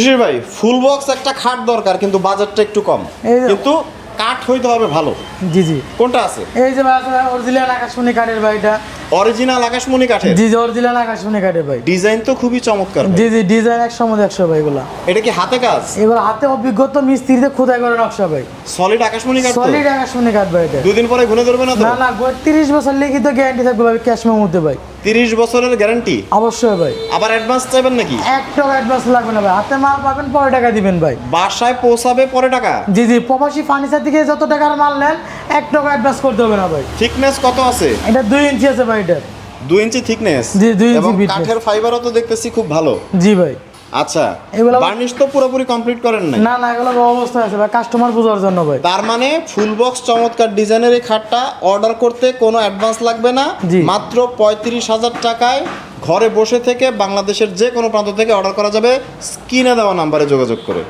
শিশির ভাই full box একটা খাট দরকার কিন্তু বাজারটা একটু কম। কিন্তু কাঠ হইতে হবে ভালো। জি জি। কোনটা আছে? এই যে অরিজিনাল আকাশমণি কাঠের ভাই এটা। অরিজিনাল আকাশমণি কাঠের? জি জি অরিজিনাল আকাশমণি কাঠের ভাই। ডিজাইন তো খুবই চমৎকার। জি জি ডিজাইন একশো মধ্যে একশো ভাই এগুলা। এটা কি হাতে কাজ? এবার হাতে অভিজ্ঞতা মিস্ত্রিতে খোদাই করে নকশা ভাই। সলিড আকাশমণি কাঠ সলিড আকাশমণি কাঠ ভাই এটা। দুদিন পরে ঘুরে ধরবে না তো? না না তিরিশ বছর লিখিত গ্যারান্টি থাকবে ভাই ক্যাশ মেমোতে ভাই। তিরিশ বছরের গ্যারান্টি অবশ্যই ভাই। আবার অ্যাডভান্স চাইবেন নাকি? এক টাকা অ্যাডভান্স লাগবে না ভাই। হাতে মাল পাবেন পরে টাকা দিবেন ভাই। বাসায় পৌঁছাবে পরে টাকা? জি জি প্রবাসী ফার্নিচার থেকে যত টাকার মাল নেন এক টাকা অ্যাডভান্স করতে হবে না ভাই। থিকনেস কত আছে? এটা দুই ইঞ্চি আছে ভাই এটার দুই ইঞ্চি থিকনেস জি, দুই ইঞ্চি এবং কাঠের ফাইবারও তো দেখতেছি খুব ভালো। জি ভাই। আচ্ছা এগুলো- বার্নিশ তো পুরোপুরি কমপ্লিট করেন নাই? না না এগুলো অবস্থা আছে ভাই কাস্টমার বোঝার জন্য ভাই। তার মানে ফুল বক্স চমৎকার ডিজাইনের এই খাটটা অর্ডার করতে কোনো অ্যাডভান্স লাগবে না। মাত্র পঁয়ত্রিশ হাজার টাকায় ঘরে বসে থেকে বাংলাদেশের যে কোনো প্রান্ত থেকে অর্ডার করা যাবে। স্ক্রিনে দেওয়া নাম্বারে যোগাযোগ করে।